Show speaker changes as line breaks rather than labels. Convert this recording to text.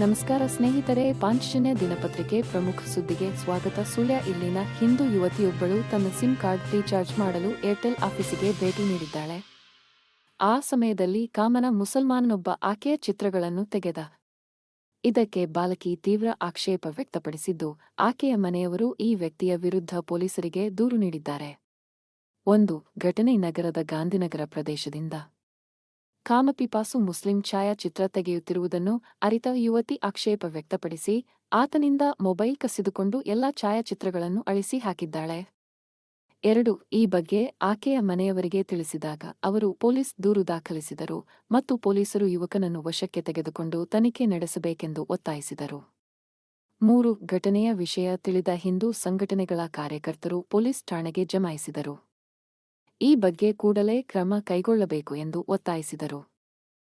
ನಮಸ್ಕಾರ ಸ್ನೇಹಿತರೆ ಪಾಂಚನ್ಯ ದಿನಪತ್ರಿಕೆ ಪ್ರಮುಖ ಸುದ್ದಿಗೆ ಸ್ವಾಗತ. ಸುಳ್ಯ ಇಲ್ಲಿನ ಹಿಂದೂ ಯುವತಿಯೊಬ್ಬಳು ತನ್ನ ಸಿಮ್ ಕಾರ್ಡ್ ರೀಚಾರ್ಜ್ ಮಾಡಲು ಏರ್ಟೆಲ್ ಆಫೀಸಿಗೆ ಭೇಟಿ ನೀಡಿದ್ದಾಳೆ. ಆ ಸಮಯದಲ್ಲಿ ಕಾಮನ ಮುಸಲ್ಮಾನನೊಬ್ಬ ಆಕೆಯ ಚಿತ್ರಗಳನ್ನು ತೆಗೆದ. ಇದಕ್ಕೆ ಬಾಲಕಿ ತೀವ್ರ ಆಕ್ಷೇಪ ವ್ಯಕ್ತಪಡಿಸಿದ್ದು, ಆಕೆಯ ಮನೆಯವರು ಈ ವ್ಯಕ್ತಿಯ ವಿರುದ್ಧ ಪೊಲೀಸರಿಗೆ ದೂರು ನೀಡಿದ್ದಾರೆ. ಒಂದು ಘಟನೆ ನಗರದ ಗಾಂಧಿನಗರ ಪ್ರದೇಶದಿಂದ. ಕಾಮಪಿಪಾಸು ಮುಸ್ಲಿಂ ಛಾಯಾಚಿತ್ರ ತೆಗೆಯುತ್ತಿರುವುದನ್ನು ಅರಿತ ಯುವತಿ ಆಕ್ಷೇಪ ವ್ಯಕ್ತಪಡಿಸಿ, ಆತನಿಂದ ಮೊಬೈಲ್ ಕಸಿದುಕೊಂಡು ಎಲ್ಲಾ ಛಾಯಾಚಿತ್ರಗಳನ್ನು ಅಳಿಸಿ ಹಾಕಿದ್ದಾಳೆ. ಎರಡು, ಈ ಬಗ್ಗೆ ಆಕೆಯ ಮನೆಯವರಿಗೆ ತಿಳಿಸಿದಾಗ ಅವರು ಪೊಲೀಸ್ ದೂರು ದಾಖಲಿಸಿದರು ಮತ್ತು ಪೊಲೀಸರು ಯುವಕನನ್ನು ವಶಕ್ಕೆ ತೆಗೆದುಕೊಂಡು ತನಿಖೆ ನಡೆಸಬೇಕೆಂದು ಒತ್ತಾಯಿಸಿದರು. ಮೂರು, ಘಟನೆಯ ವಿಷಯ ತಿಳಿದ ಹಿಂದೂ ಸಂಘಟನೆಗಳ ಕಾರ್ಯಕರ್ತರು ಪೊಲೀಸ್ ಠಾಣೆಗೆ ಜಮಾಯಿಸಿದರು. ಈ ಬಗ್ಗೆ ಕೂಡಲೇ ಕ್ರಮ ಕೈಗೊಳ್ಳಬೇಕು ಎಂದು ಒತ್ತಾಯಿಸಿದರು.